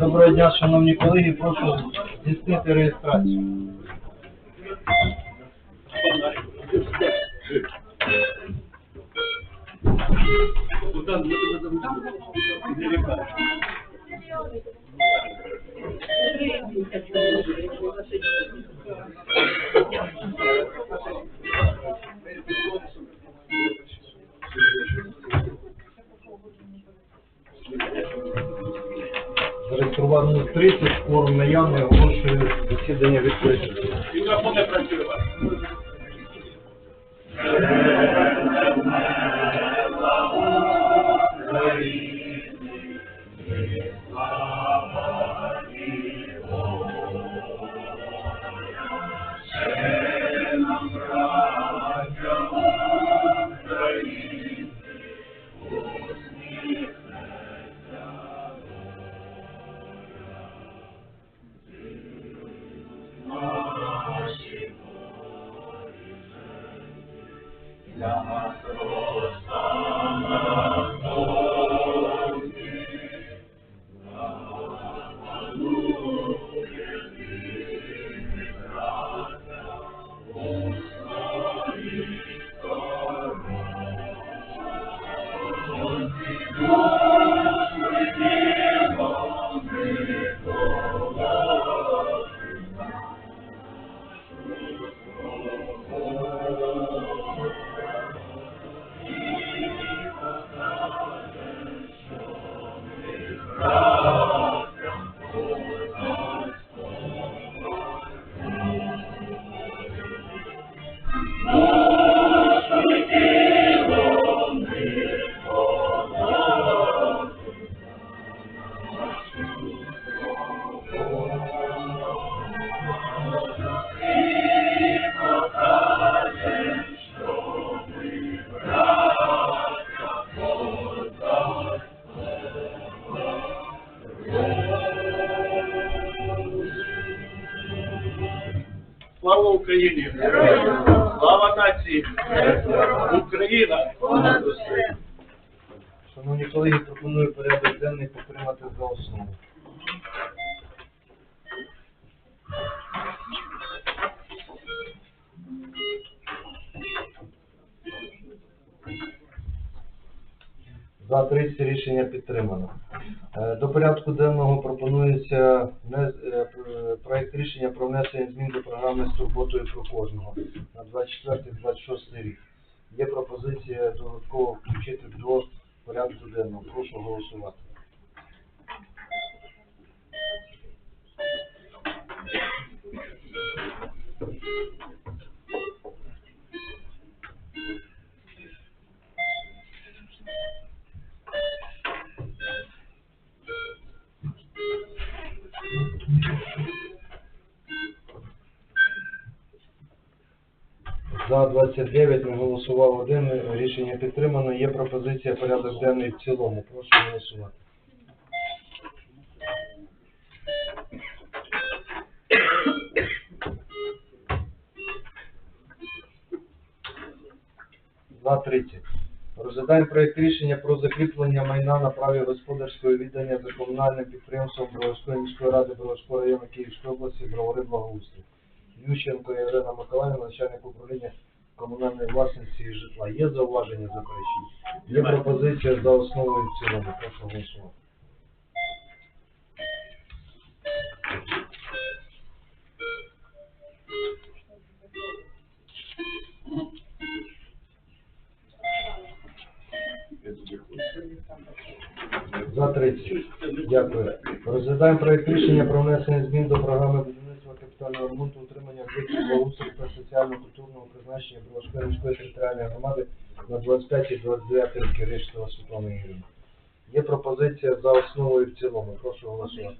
Доброго дня, шановні колеги, прошу здійснити реєстрацію. Зареєструвано 30, форум наявний, оголошую засідання відкритим. Христа. Слава Україні! Слава нації! Україна! Шановні колеги, пропоную порядок денний підтримати за основу. За 30 рішення підтримано. Е, До порядку денного пропонується внес- е, проект рішення про внесення змін до програми з турботою про кожного на 24-26 рік. Є пропозиція додатково включити до порядку денного. Прошу голосувати. За 29 не голосував один. Рішення підтримано. Є пропозиція порядок денний в цілому. Прошу голосувати. За 30. Розглядаємо проєкт рішення про закріплення майна на праві господарського віддання за комунальним підприємством Броварської міської ради Броварського району Київської області Бровари Благоустрій. Ющенко Ірина Миколаївна, начальник управління комунальної власності і житла. Є зауваження заперечення? Є пропозиція за основу і в цілому. Прошу голосувати. За 30. Дякую. Розглядаємо проєкт рішення про внесення змін до програми соціально-культурного призначення Броварської міської територіальної громади на 25-29 роки Рештова Світлана Ігорівна. Є пропозиція за основу і в цілому. Прошу голосувати.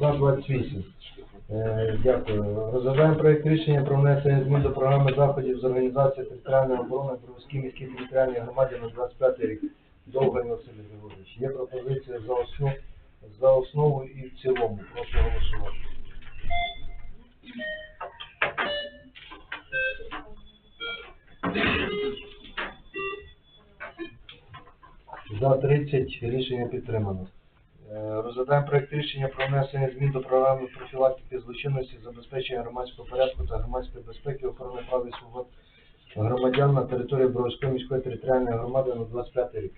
За 28. Е, дякую. Розглядаємо проєкт рішення про внесення змін до програми заходів з організації територіальної оборони Бровській міській територіальній громаді на 25 рік. Довгий Василь Григорович. Є пропозиція за основу, за основу і в цілому. Прошу голосувати. За 30 рішення підтримано. Е, Розглядаємо проект рішення про внесення змін до програми профілактики злочинності, забезпечення громадського порядку та громадської безпеки, охорони прав і свобод громадян на території Бровської міської територіальної громади на 25 рік.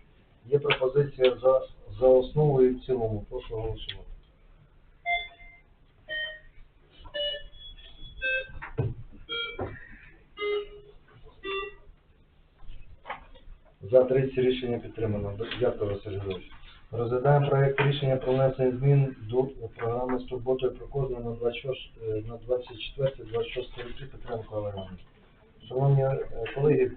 Є пропозиція за, за основу і в цілому. Прошу голосувати. За 30 рішення підтримано. Дякую, Василь Григорович. Розглядаємо проект рішення про внесення змін до програми з турботою про кожного на 26, е, 24-26 роки Петренко Олегана. Шановні е, колеги,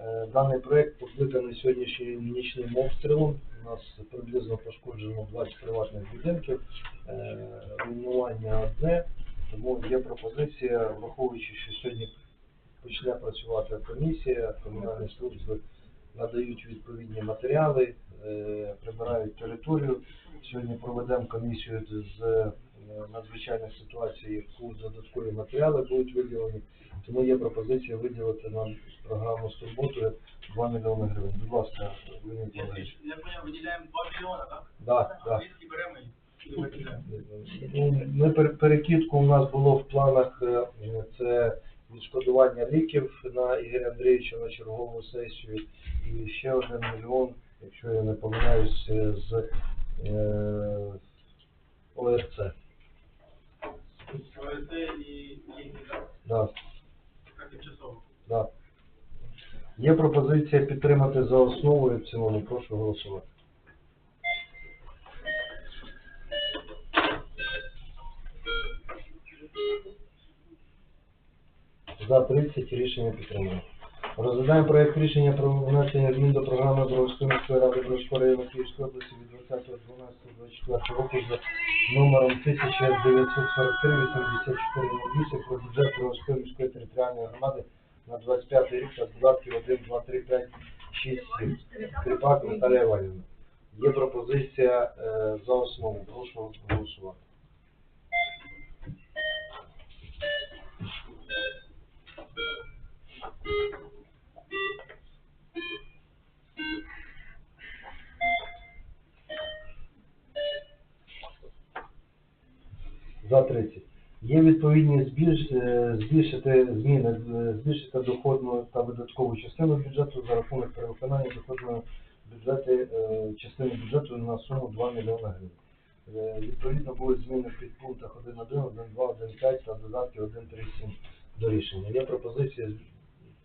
е, даний проект покликаний сьогоднішнім нічним обстрілом. У нас приблизно пошкоджено 20 приватних будинків, руйнування одне, тому є пропозиція, враховуючи, що сьогодні почне працювати комісія, комунальні служби надають відповідні матеріали, е, прибирають територію. Сьогодні проведемо комісію з е, надзвичайних ситуацій, яку додаткові матеріали будуть виділені. Тому є пропозиція виділити нам програму з турботою 2 мільйони гривень. Будь ласка, Леонід Валерійович. Я понял, виділяємо 2 мільйони, так? Да. Звідки беремо і? Ну, Ми пер- перекидку у нас було в планах е, це відшкодування ліків на Ігоря Андрійовича на чергову сесію і ще один мільйон, якщо я не помиляюсь, з е, ОРЦ. ОСТ і єдні, так? Тимчасово. да. Є пропозиція підтримати за основу і в цілому. Прошу голосувати. За 30 рішення підтримано. Розглядаємо проект рішення про внесення змін до програми Бровської міської ради Бровського району Київської області від 20.12.24 року за номером 1943-8408 про бюджет Бровської міської територіальної громади на 25 рік та додатків 1, 2, 3, 5, 6, 7. Кріпак Наталія Іванівна. Є пропозиція е, за основу. Прошу голосувати. За 30. Є відповідні е, збільшити зміни, е, збільшити доходну та видаткову частину бюджету за рахунок перевиконання доходної бюджету, е, частини бюджету на суму 2 мільйони гривень. Е, Відповідно будуть зміни в підпунктах 1.1, 1.2, 1.5 та додатки 1.3.7 до рішення. Є пропозиція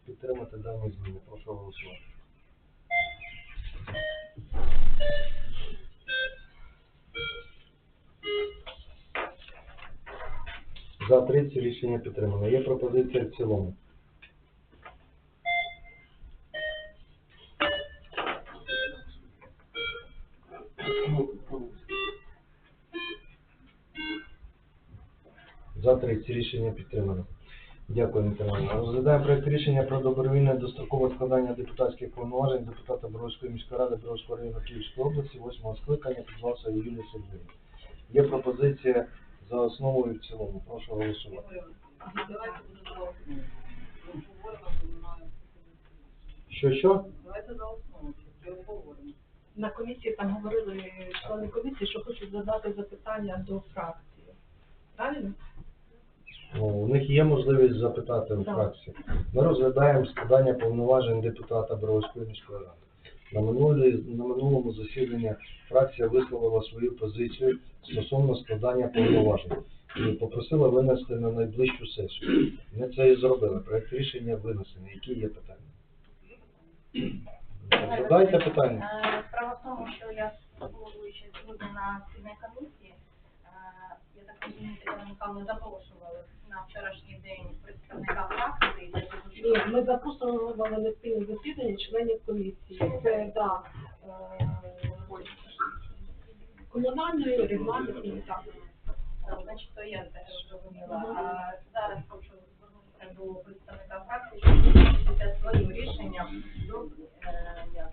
підтримати дані зміни. Прошу голосувати. За 30 рішення підтримано. Є пропозиція в цілому. За 30 рішення підтримано. Дякую, Миколаївна. Розглядаємо проект рішення про добровільне дострокове складання депутатських повноважень депутата Бровської міської ради Бровського району Київської області, 8 скликання під власою Юлії Сергіївни. Є пропозиція за основу і в цілому. Прошу голосувати. Давайте будемо Що що? Давайте за основу, обговоримо. На комісії там говорили члени комісії, що хочуть задати запитання до фракції. Правильно? Ну, у них є можливість запитати у Так. фракції. Ми розглядаємо складання повноважень депутата Бровської міської ради. На, минулі, на минулому засіданні фракція висловила свою позицію стосовно складання повноважень і попросила винести на найближчу сесію. Ми це і зробили. Проект рішення винесений. Які є питання? Задайте питання. Е, Справа в тому, що я головуючи сьогодні на цій комісії, я так розумію, Михайловна запрошували на вчорашній день представника фракції Ні, ми запрошували на спільне засідання членів комісії. Це да, е, комунальної, регламентної, так. Е, значить, то я теж зрозуміла. А зараз хочу звернутися до представника фракції, щоб своїм рішенням до е, як,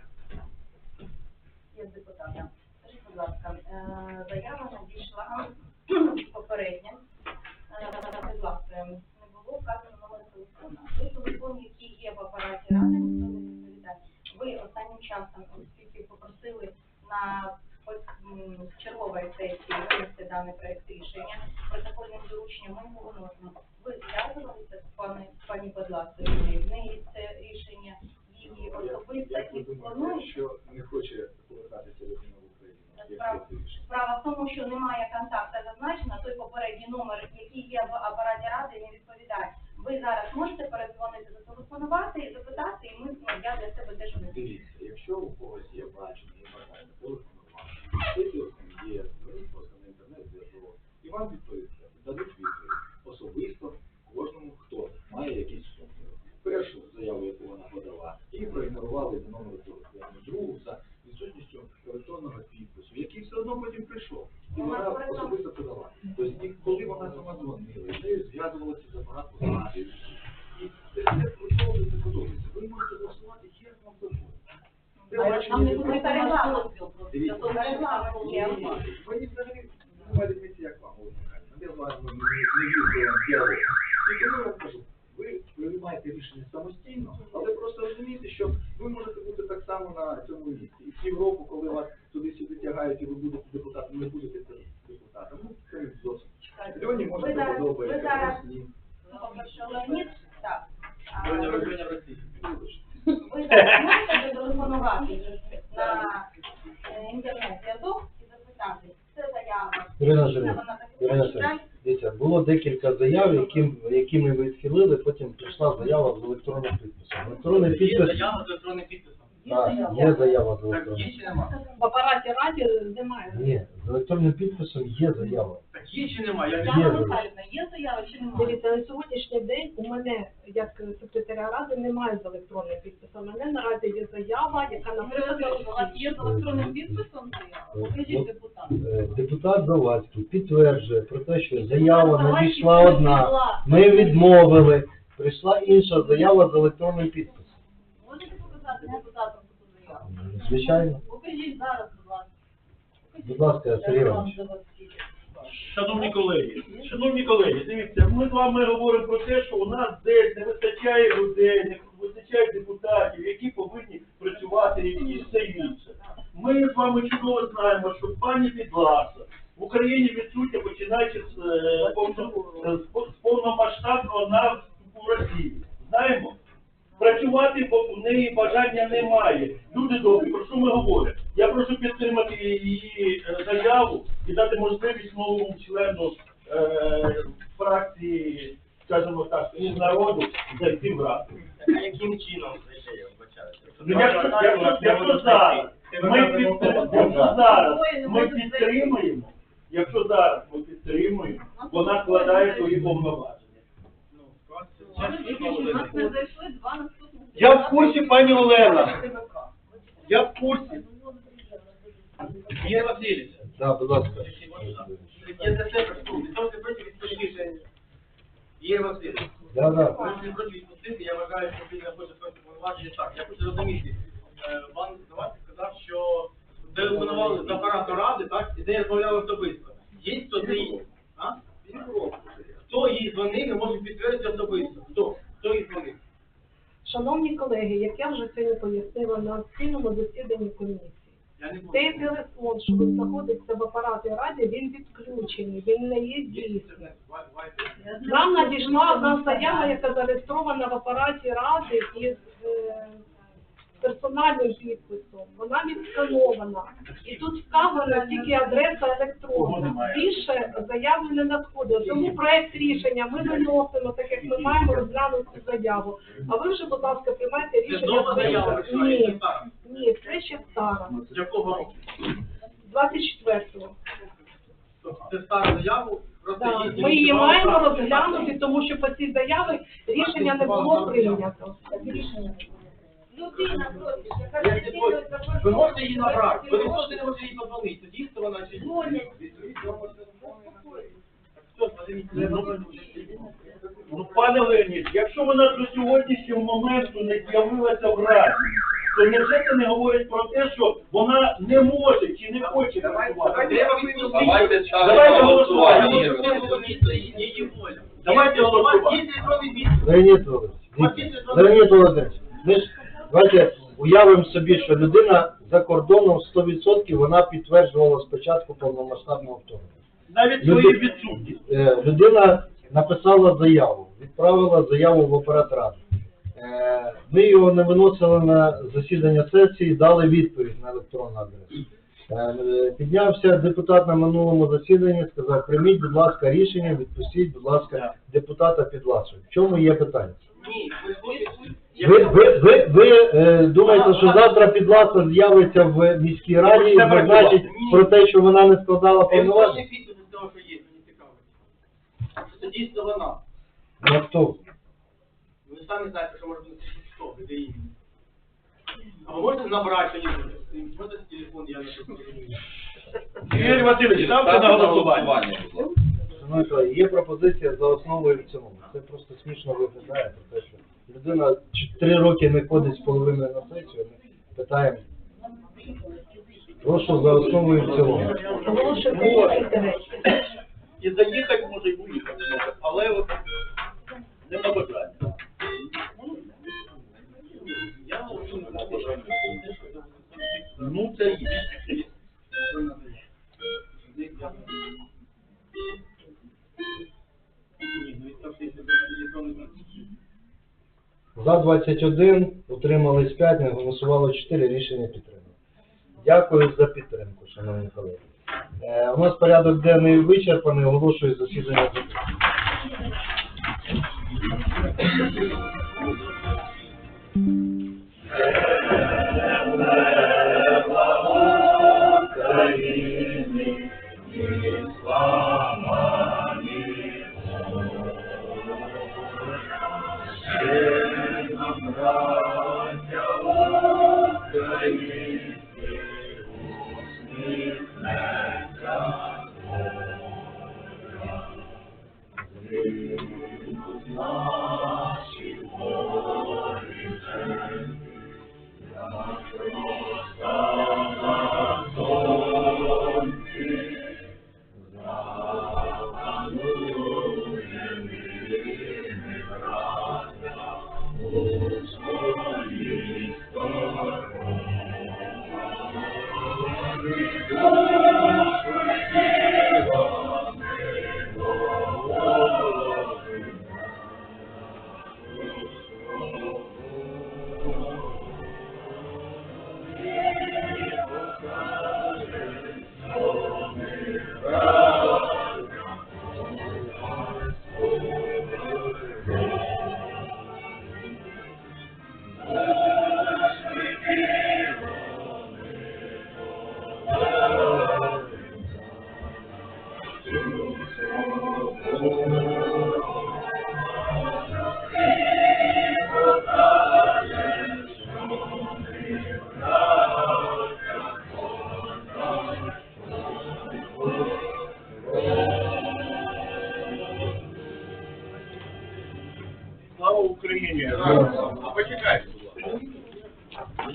як депутата. Скажіть, будь ласка, заява надійшла попередня. Будь ласка, не було вказано номер телефона. Той телефон, який є в апараті ради, ви останнім часом, оскільки попросили на чергової сесії винести даний проєкт рішення, протокольним дорученням ми повернемо. Там не не буде взагалі немає різниці, як вам, Я з вами не вірю діалог. Ви приймаєте рішення самостійно, але просто розумієте, що ви можете бути так само на цьому місці. І півроку, коли вас туди-сюди тягають, і ви будете депутатом, не будете депутатом. Ну, це зовсім. Льоні може Ви не зараз- ви подобається, зараз- комусь ні. Ну, по-перше, Леонід, так. А, Сьогодні рождення в Росії. Ви зараз можете зателефонувати на е, інтернет-зв'язок і запитати, це заява. Ірина Жирина, Ірина. Жирина, дивіться, було декілька заяв, які, які ми відхилили, потім прийшла заява з електронним підписом. Електронний підпис, заява з електронним підписом. Так, є заява з Так, електронним чи нема? В апараті раді немає. Ні, з електронним підписом є заява. Так є чи нема? Я Є. не Яна. Михайлівна, є заява чи немає? Дивіться, на сьогоднішній день у мене, як секретаря ради, немає з електронним підписом. У мене наразі є заява, яка написана У вас є з електронним підписом заява? Покажіть От, депутат. е, Депутат Завадський підтверджує про те, що заява надійшла одна, ми відмовили, прийшла інша заява з електронним підписом. Можете показати заяву? Звичайно. Покажіть зараз, будь ласка. Будь ласка, Сергій Іванович. Шановні колеги, шановні колеги, дивіться, ми з вами говоримо про те, що у нас десь не вистачає людей, не вистачає депутатів, які повинні працювати і, все інше. Ми з вами чудово знаємо, що пані Підласа в Україні відсутня, починаючи з, е, повно- з, з повномасштабного наступу Росії. Знаємо? Працювати бо в неї бажання немає. Люди добрі, про що ми говоримо? Я прошу підтримати її е, заяву і дати можливість новому члену е, фракції, скажімо так, «Із народу зайти в раду. А яким чином я вибачаюся? Ну, якщо, якщо, якщо зараз ми підтримуємо, якщо зараз ми підтримуємо, якщо зараз ми підтримуємо, вона складає свої повноваження. Ну, не зайшли два наступних. Я в курсі, пані Олена. Я в курсі. Ігор Васильович, Да, будь ласка. я прошу, того, проти. Ігор Васильович, Да, да. прошу проти відпустити, я вважаю, що він не хоче проти повноваження. Так, я хочу розуміти. Е, Пан Завадський сказав, що телефонували з апарату ради, так, і де розмовляли особисто. Є хто не є? А? Хто їй дзвонив, ми можемо підтвердити особисто. Хто? Хто їй дзвонив? Шановні колеги, як я вже сьогодні пояснила на спільному засіданні комісії, цей телефон, що знаходиться в апараті раді, він відключений, він не є дійсним. Нам надійшла одна заява, яка зареєстрована в апараті ради із е, персональним підписом. Вона відсканована. І тут вказана тільки адреса електронна. Більше заяви не надходило. Тому проект рішення ми виносимо, так як ми маємо розглянути цю заяву. А ви вже, будь ласка, приймайте Це рішення. нова заява Ні, ні, це ще стара. З якого року? 24-го. Це стара заяву, Да, Ми її маємо розглянути, тому що по цій заяві рішення не було прийнято. Просить, яка Ви можете її набрати, ви не можете не можете їй подзвонити, тоді хто вона чи ні. Ну, пане Леонід, якщо вона до сьогоднішнього моменту не з'явилася в раді, то невже це не говорить про те, що вона не може чи не хоче працювати? Давайте ставимо Давайте голосування. Буде її воля. Давайте голосувати. Леонід Володимирович. Леонід Володимирович, ми ж давайте уявимо собі, що людина за кордоном 100% вона підтверджувала спочатку повномасштабного вторгнення. навіть Люди- свою відсутність. Е, людина написала заяву, відправила заяву в апарат. Е, Ми його не виносили на засідання сесії, дали відповідь на електронну адресу. Е, Піднявся депутат на минулому засіданні, сказав, прийміть, будь ласка, рішення, відпустіть, будь ласка, депутата Підласу. В чому є питання? Ні, ви слухайте. Ви, ви, ви, ви е, думаєте, що завтра Підласа з'явиться в міській раді і зазначить про те, що вона не складала Я повноважень? підписи з того, що є, мені цікаво. Що Це дійсно вона. Ну, хто? Ви самі знаєте, що може бути хто, де іменно. А ви можете набрати що-нибудь? Можете телефон, я не розумію. Юрій Васильович, ставте на голосування. Шановні колеги, є пропозиція за основу і в цілому. Це просто смішно виглядає, про те, що людина три роки не ходить з половиною на сесію, ми питаємо. Прошу за основу і в цілому. І заїхати може і виїхати може, але от нема бажання. Я ну, бажання. Ну це є. 21, утримались 5, не голосувало 4, рішення підтримано. Дякую за підтримку, шановні колеги. Е, у нас порядок денний вичерпаний, оголошую засідання. закритим.